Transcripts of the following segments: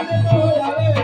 મારા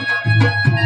Thank you.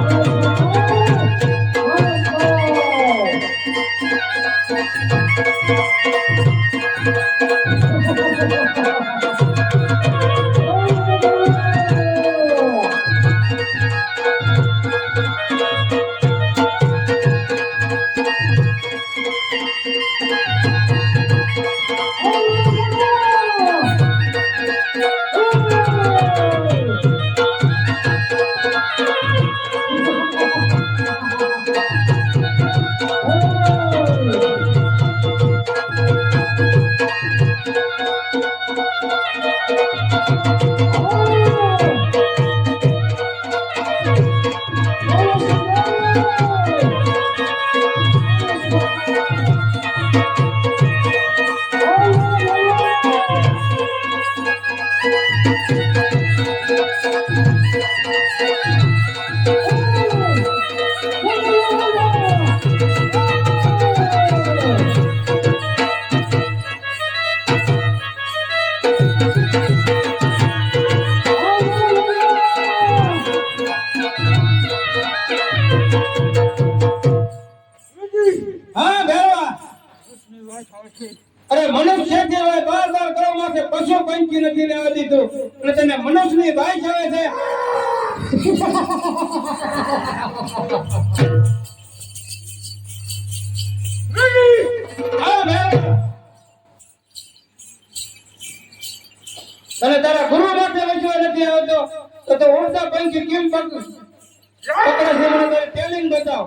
હા અરે મનુષ્ય કહેવાય બાર બાર કરવા માટે પશુ પંખી નથી લેવા દીધું. અને તને મનુષ્યની ભાઈ આવે છે. અને તારા ગુરુ માટે વચવા નથી આવતો. તો તો ઉડતા પંખી કેમ પકડ? પકડે છે મને તારી બતાવ.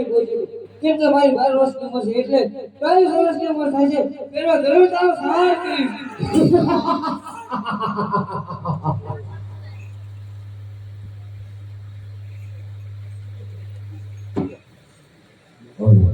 ભેરવાને પહોંચ્યું કેમ કે મારી બાર વર્ષની ઉંમર છે એટલે ચાલીસ વર્ષની ઉંમર થાય છે. ભેરવા જરૂર તારો સહાર કરીશ. ફેરવા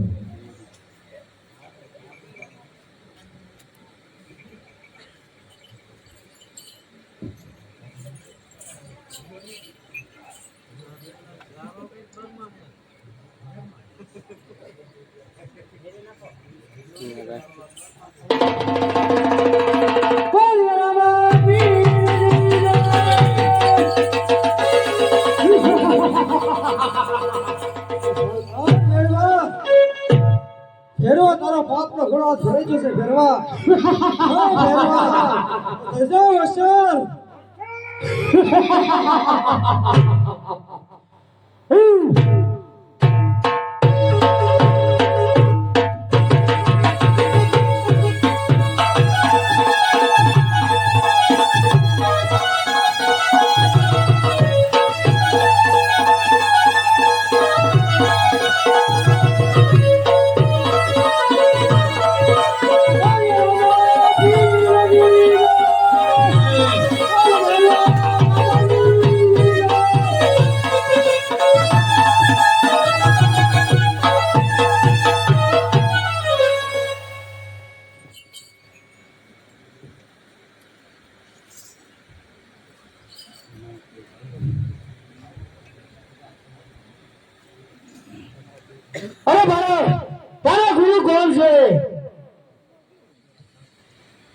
તારા બાપ નો ઘોડો હાથ ભરાઈ જશે ફેરવા. ફેરવા. જજો અસર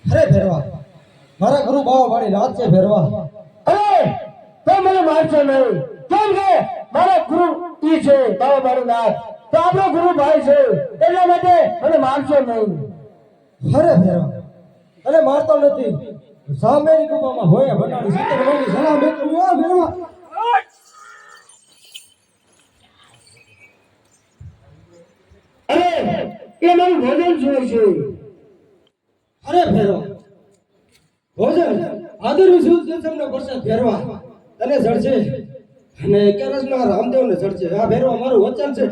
અરે ભેરવા, મારા ગુરુ બાવા વાળી રાત છે ભેરવા. અરે તો મને મારશો નહીં. કેમ કે મારા ગુરુ ઈ છે બાબા વાળી નાથ તો આપણો ગુરુ ભાઈ છે, એટલા માટે મને મારશો નહીં. અરે ભેરવા, અરે મારતો નથી. સામેની ગુફામાં હોય બનાવી સત્તર વર્ષની સલાહ મેં કર્યું ભેરવા. એ મારું ભોજન જોઈએ છે. અરે ભેરવા ભોજન આદર વિશે તમને ભેરવા, તને જડશે અને કેરસના રામદેવને જડશે આ ફેરવા મારું વચન છે.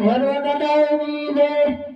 ભરવા ભરવા